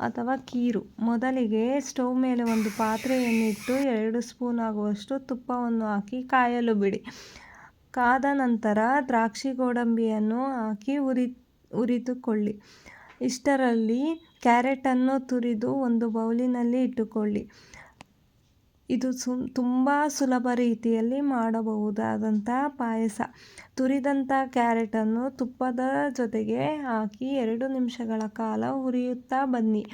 ಅಥವಾ ಕೀರು. ಮೊದಲಿಗೆ ಸ್ಟೌವ್ ಮೇಲೆ ಒಂದು ಪಾತ್ರೆಯನ್ನಿಟ್ಟು ಎರಡು ಸ್ಪೂನ್ ಆಗುವಷ್ಟು ತುಪ್ಪವನ್ನು ಹಾಕಿ ಕಾಯಲು ಬಿಡಿ. ಕಾದ ನಂತರ ದ್ರಾಕ್ಷಿ ಗೋಡಂಬಿಯನ್ನು ಹಾಕಿ ಉರಿ ಉರಿದುಕೊಳ್ಳಿ ಇಷ್ಟರಲ್ಲಿ ಕ್ಯಾರೆಟನ್ನು ತುರಿದು ಒಂದು ಬೌಲಿನಲ್ಲಿ ಇಟ್ಟುಕೊಳ್ಳಿ. ಇದು ಸುಮ್ ತುಂಬ ಸುಲಭ ರೀತಿಯಲ್ಲಿ ಮಾಡಬಹುದಾದಂಥ ಪಾಯಸ. ತುರಿದಂಥ ಕ್ಯಾರೆಟನ್ನು ತುಪ್ಪದ ಜೊತೆಗೆ ಹಾಕಿ ಎರಡು ನಿಮಿಷಗಳ ಕಾಲ ಹುರಿಯುತ್ತಾ ಬನ್ನಿ.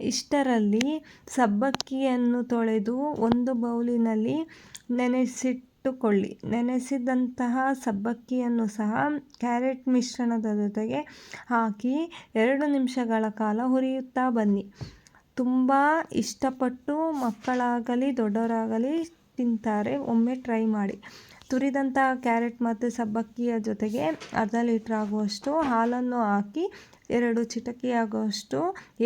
ಇಷ್ಟರಲ್ಲಿ ಸಬ್ಬಕ್ಕಿಯನ್ನು ತೊಳೆದು ಒಂದು ಬೌಲಿನಲ್ಲಿ ನೆನೆಸಿಟ್ಟುಕೊಳ್ಳಿ. ನೆನೆಸಿದಂತಹ ಸಬ್ಬಕ್ಕಿಯನ್ನು ಸಹ ಕ್ಯಾರೆಟ್ ಮಿಶ್ರಣದ ಜೊತೆಗೆ ಹಾಕಿ ಎರಡು ನಿಮಿಷಗಳ ಕಾಲ ಹುರಿಯುತ್ತಾ ಬನ್ನಿ. ತುಂಬ ಇಷ್ಟಪಟ್ಟು ಮಕ್ಕಳಾಗಲಿ, ದೊಡ್ಡವರಾಗಲಿ ತಿಂತಾರೆ. ಒಮ್ಮೆ ಟ್ರೈ ಮಾಡಿ. ತುರಿದಂಥ ಕ್ಯಾರೆಟ್ ಮತ್ತು ಸಬ್ಬಕ್ಕಿಯ ಜೊತೆಗೆ ಅರ್ಧ ಲೀಟ್ರ್ ಆಗುವಷ್ಟು ಹಾಲನ್ನು ಹಾಕಿ, ಎರಡು ಚಿಟಕಿ ಆಗುವಷ್ಟು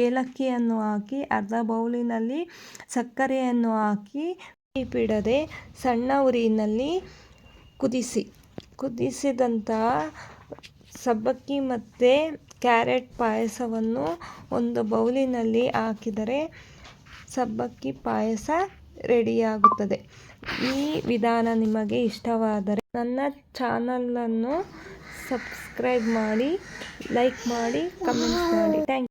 ಏಲಕ್ಕಿಯನ್ನು ಹಾಕಿ, ಅರ್ಧ ಬೌಲಿನಲ್ಲಿ ಸಕ್ಕರೆಯನ್ನು ಹಾಕಿ ಬಿಡದೆ ಸಣ್ಣ ಉರಿನಲ್ಲಿ ಕುದಿಸಿ. ಕುದಿಸಿದಂತಹ ಸಬ್ಬಕ್ಕಿ ಮತ್ತು ಕ್ಯಾರೆಟ್ ಪಾಯಸವನ್ನು ಒಂದು ಬೌಲಿನಲ್ಲಿ ಹಾಕಿದರೆ ಸಬ್ಬಕ್ಕಿ ಪಾಯಸ ರೆಡಿಯಾಗುತ್ತದೆ. ಈ ವಿಧಾನ ನಿಮಗೆ ಇಷ್ಟವಾದರೆ ನನ್ನ ಚಾನಲನ್ನು ಸಬ್ಸ್ಕ್ರೈಬ್ ಮಾಡಿ, ಲೈಕ್ ಮಾಡಿ, ಕಮೆಂಟ್ಸ್ ಮಾಡಿ. ಥ್ಯಾಂಕ್